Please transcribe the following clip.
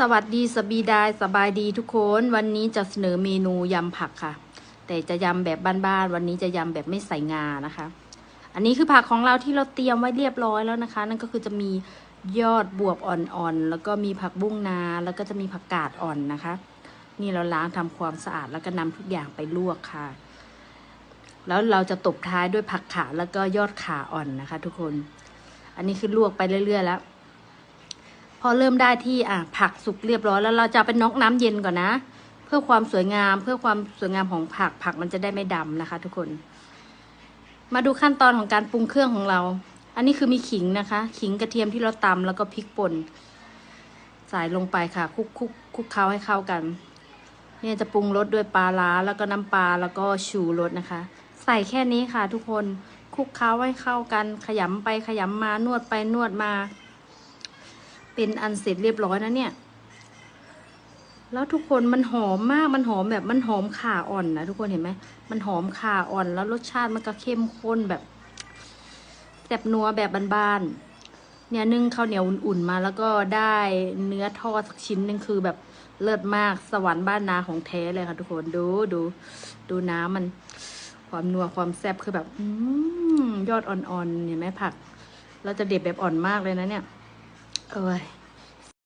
สวัสดีสบีดายสบายดีทุกคน วันนี้จะเสนอเมนูยำผักค่ะ แต่จะยำแบบบ้านๆวันนี้จะยำแบบไม่ใส่งานะคะ อันนี้คือผักของเราที่เราเตรียมไว้เรียบร้อยแล้วนะคะ นั่นก็คือจะมียอดบวบอ่อนๆแล้วก็มีผักบุ้งนาแล้วก็จะมีผักกาดอ่อนนะคะ นี่เราล้างทำความสะอาดแล้วก็นำทุกอย่างไปลวกค่ะ แล้วเราจะตบท้ายด้วยผักขาแล้วก็ยอดขาอ่อนนะคะ ทุกคน อันนี้คือลวกไปเรื่อยๆแล้ว อเริ่มได้ที่อะผักสุกเรียบร้อยแล้วเราจะเอาไป็นนอกน้ำเย็นก่อนนะ เพื่อความสวยงามเพื่อความสวยงามของผักผักมันจะได้ไม่ดำนะคะ ทุกคน มาดูขั้นตอนของการปรุงเครื่องของเรา อันนี้คือมีขิงนะคะ ขิงกระเทียมที่เราตำแล้วก็พริกป่นใส่ลงไปค่ะคุกคุกคุกเคล้าให้เข้ากันเนี่ยจะปรุงรสด้วยปลาร้าแล้วก็น้ำปลาแล้วก็ชูรสนะคะ ใส่แค่นี้ค่ะ ทุกคนคลุกเคล้าให้เข้ากัน ขยำไปขยำมานวดไปนวดมา เป็นอันเสร็จเรียบร้อยนะเนี่ย แล้วทุกคนมันหอมมาก มันหอมแบบมันหอมข่าอ่อนนะทุกคนเห็นไหม มันหอมข่าอ่อนแล้วรสชาติมันก็เข้มข้นแบบแซบนัวแบบบานๆ เนี่ยนึ่งข้าวเหนียวอุ่นๆมาแล้วก็ได้เนื้อทอดสักชิ้นหนึ่งคือแบบเลิศมากสวรรค์บ้านนาของแท้เลยค่ะทุกคนดูดู ดูน้ำมันความนัวความแซ่บคือแบบอืมยอดอ่อนๆเห็นไหมผัก เราจะเด็ดแบบอ่อนมากเลยนะเนี่ย เอ้ย